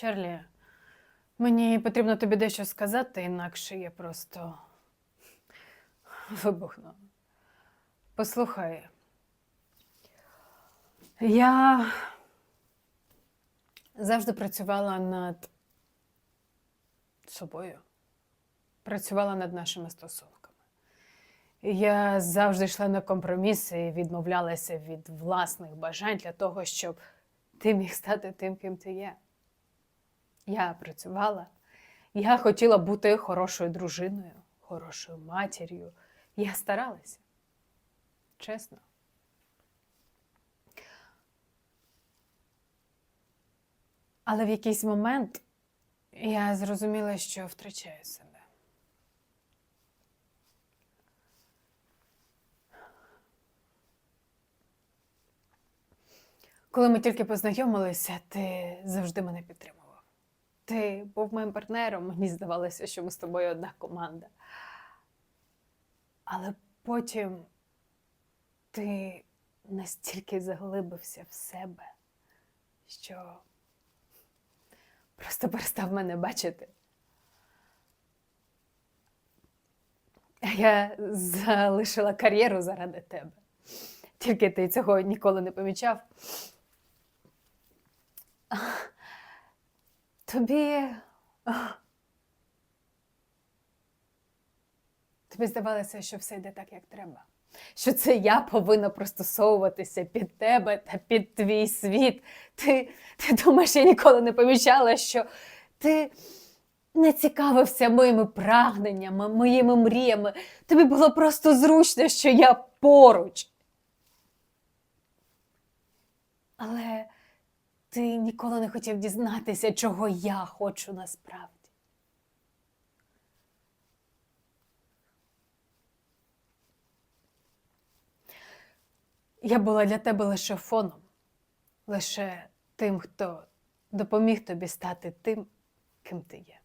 Чарлі, мені потрібно тобі дещо сказати, інакше я просто вибухну. Послухай. Я завжди працювала над собою, працювала над нашими стосунками. Я завжди йшла на компроміси і відмовлялася від власних бажань для того, щоб ти міг стати тим, ким ти є. Я працювала, я хотіла бути хорошою дружиною, хорошою матір'ю. Я старалася. Чесно. Але в якийсь момент я зрозуміла, що втрачаю себе. Коли ми тільки познайомилися, ти завжди мене підтримував. Ти був моїм партнером, мені здавалося, що ми з тобою одна команда. Але потім ти настільки заглибився в себе, що просто перестав мене бачити. Я залишила кар'єру заради тебе. Тільки ти цього ніколи не помічав. Тобі. Тобі здавалося, що все йде так, як треба. Що це я повинна пристосовуватися під тебе та під твій світ. Ти, ти думаєш, я ніколи не помічала, що ти не цікавився моїми прагненнями, моїми мріями. Тобі було просто зручно, що я поруч. Але ти ніколи не хотів дізнатися, чого я хочу насправді. Я була для тебе лише фоном, лише тим, хто допоміг тобі стати тим, ким ти є.